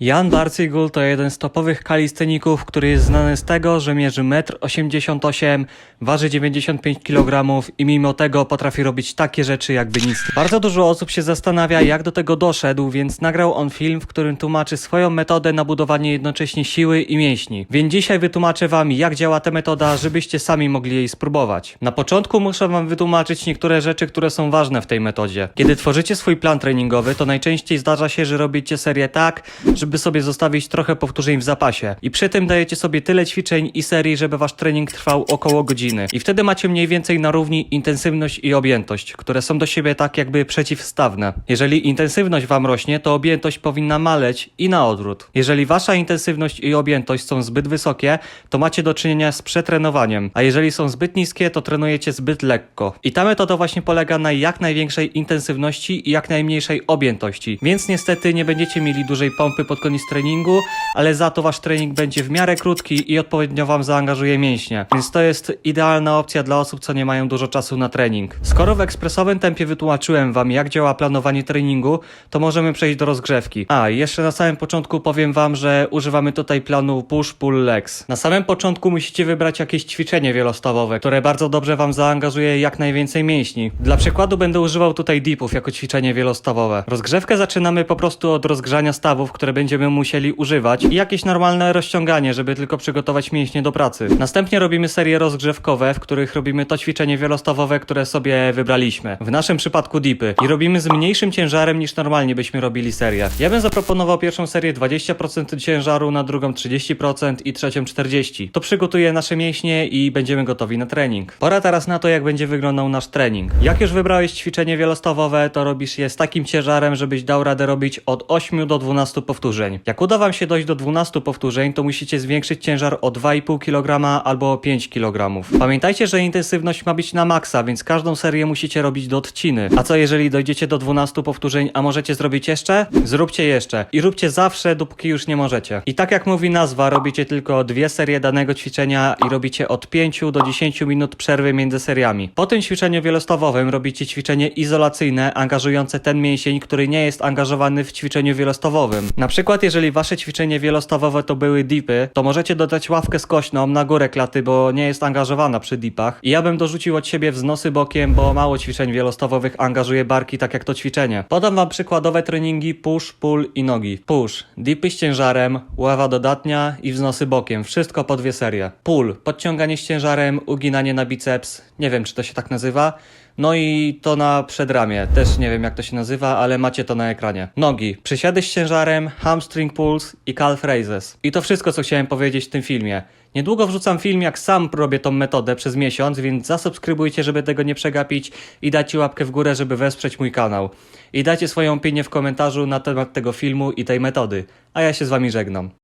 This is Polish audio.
Jan Barcygul to jeden z topowych kalisteników, który jest znany z tego, że mierzy 1,88 m, waży 95 kg i mimo tego potrafi robić takie rzeczy jakby nic. Bardzo dużo osób się zastanawia jak do tego doszedł, więc nagrał on film, w którym tłumaczy swoją metodę na budowanie jednocześnie siły i mięśni. Więc dzisiaj wytłumaczę wam jak działa ta metoda, żebyście sami mogli jej spróbować. Na początku muszę wam wytłumaczyć niektóre rzeczy, które są ważne w tej metodzie. Kiedy tworzycie swój plan treningowy, to najczęściej zdarza się, że robicie serię tak, żeby sobie zostawić trochę powtórzeń w zapasie. I przy tym dajecie sobie tyle ćwiczeń i serii, żeby wasz trening trwał około godziny. I wtedy macie mniej więcej na równi intensywność i objętość, które są do siebie tak jakby przeciwstawne. Jeżeli intensywność wam rośnie, to objętość powinna maleć i na odwrót. Jeżeli wasza intensywność i objętość są zbyt wysokie, to macie do czynienia z przetrenowaniem, a jeżeli są zbyt niskie, to trenujecie zbyt lekko. I ta metoda właśnie polega na jak największej intensywności i jak najmniejszej objętości. Więc niestety nie będziecie mieli dużej pompy pod koniec treningu, ale za to wasz trening będzie w miarę krótki i odpowiednio wam zaangażuje mięśnie. Więc to jest idealna opcja dla osób, co nie mają dużo czasu na trening. Skoro w ekspresowym tempie wytłumaczyłem wam, jak działa planowanie treningu, to możemy przejść do rozgrzewki. A, jeszcze na samym początku powiem wam, że używamy tutaj planu push pull legs. Na samym początku musicie wybrać jakieś ćwiczenie wielostawowe, które bardzo dobrze wam zaangażuje jak najwięcej mięśni. Dla przykładu będę używał tutaj dipów jako ćwiczenie wielostawowe. Rozgrzewkę zaczynamy po prostu od rozgrzania stawów, które będziemy musieli używać i jakieś normalne rozciąganie, żeby tylko przygotować mięśnie do pracy. Następnie robimy serie rozgrzewkowe, w których robimy to ćwiczenie wielostawowe, które sobie wybraliśmy. W naszym przypadku dipy. I robimy z mniejszym ciężarem niż normalnie byśmy robili serię. Ja bym zaproponował pierwszą serię 20% ciężaru, na drugą 30% i trzecią 40%. To przygotuje nasze mięśnie i będziemy gotowi na trening. Pora teraz na to, jak będzie wyglądał nasz trening. Jak już wybrałeś ćwiczenie wielostawowe, to robisz je z takim ciężarem, żebyś dał radę robić od 8 do 12 powtórzeń. Jak uda wam się dojść do 12 powtórzeń, to musicie zwiększyć ciężar o 2,5 kg albo o 5 kg. Pamiętajcie, że intensywność ma być na maksa, więc każdą serię musicie robić do odciny. A co jeżeli dojdziecie do 12 powtórzeń, a możecie zrobić jeszcze? Zróbcie jeszcze. I róbcie zawsze, dopóki już nie możecie. I tak jak mówi nazwa, robicie tylko dwie serie danego ćwiczenia i robicie od 5 do 10 minut przerwy między seriami. Po tym ćwiczeniu wielostawowym robicie ćwiczenie izolacyjne, angażujące ten mięsień, który nie jest angażowany w ćwiczeniu wielostawowym. Na przykład, jeżeli wasze ćwiczenie wielostawowe to były dipy, to możecie dodać ławkę skośną na górę klaty, bo nie jest angażowana przy dipach. I ja bym dorzucił od siebie wznosy bokiem, bo mało ćwiczeń wielostawowych angażuje barki tak jak to ćwiczenie. Podam wam przykładowe treningi push, pull i nogi. Push, dipy z ciężarem, ława dodatnia i wznosy bokiem. Wszystko po dwie serie. Pull, podciąganie z ciężarem, uginanie na biceps. Nie wiem, czy to się tak nazywa. No i to na przedramię. Też nie wiem jak to się nazywa, ale macie to na ekranie. Nogi. Przysiady z ciężarem, hamstring pulls i calf raises. I to wszystko, co chciałem powiedzieć w tym filmie. Niedługo wrzucam film, jak sam robię tą metodę przez miesiąc, więc zasubskrybujcie, żeby tego nie przegapić i dajcie łapkę w górę, żeby wesprzeć mój kanał. I dajcie swoją opinię w komentarzu na temat tego filmu i tej metody. A ja się z wami żegnam.